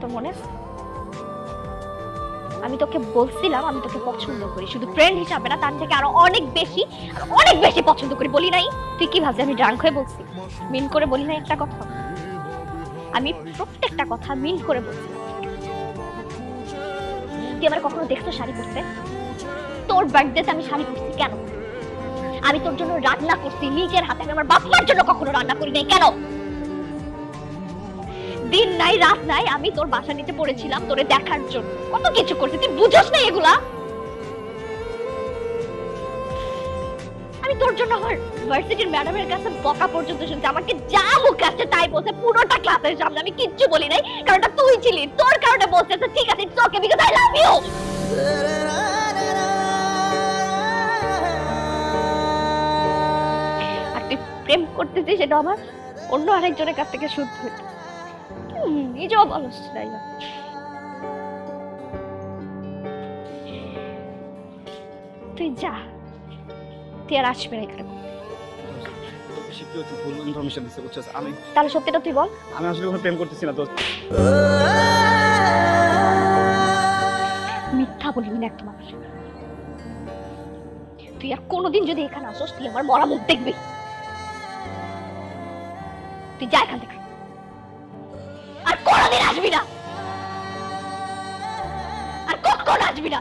তোর মনে? আমি তোকে বলছিলাম, আমি তোকে পছন্দ করি। শুধু ফ্রেন্ড হিসাবে না, তার থেকে আরও অনেক বেশি অনেক বেশি পছন্দ করি। বলি নাই, তুই কি ভাবছিস? আমি ড্রাঙ্ক হয়ে বলছি। মিন করে বলি নাই একটা কথা। আমি প্রত্যেকটা কথা মিন করে বলছি। তুই আমার কখনো দেখছ শাড়ি পরতে? তোর বার্থডেতে আমি শাড়ি পরছি কেন? আমি তোর জন্য রান্না করছি, নিজের হাতে। আমি আমার বাপমার জন্য কখনো রান্না করি নাই, কেন? দিন নাই, রাত নাই, আমি তোর বাসা নিতে পড়েছিলাম তোরে দেখার জন্য। কত কিছু করছি, তুই বুঝোস না এগুলা? আমি তোর জন্য আমার ভার্সিটির ম্যাডামের কাছে বকা পর্যন্ত শুনছি। আমাকে যা মুখ আছে তাই বলছে, পুরোটা ক্লাসের সামনে। আমি কিচ্ছু বলি নাই কারণ ওটা তুই ছিলি, তোর কারণে বলছে। তো ঠিক আছে it's okay because I love you প্রেম করতেছিস, সেটা আমার অন্য আরেকজনের কাছ থেকে শুদ্ধ হইতো নিজেও বলস তাই যা তুই আর আসবে না এখানে। একটু তাহলে সত্যিটা তুই বল। আমি আসলে প্রেম করতেছি না মিথ্যা বলবি না একদম আমার তুই আর কোনোদিন যদি এখানে আসোস তুই আমার মরা মুখ দেখবি। তুই যা এখান থেকে। কোনোদিন আসবি না। আর কখন আসবি না।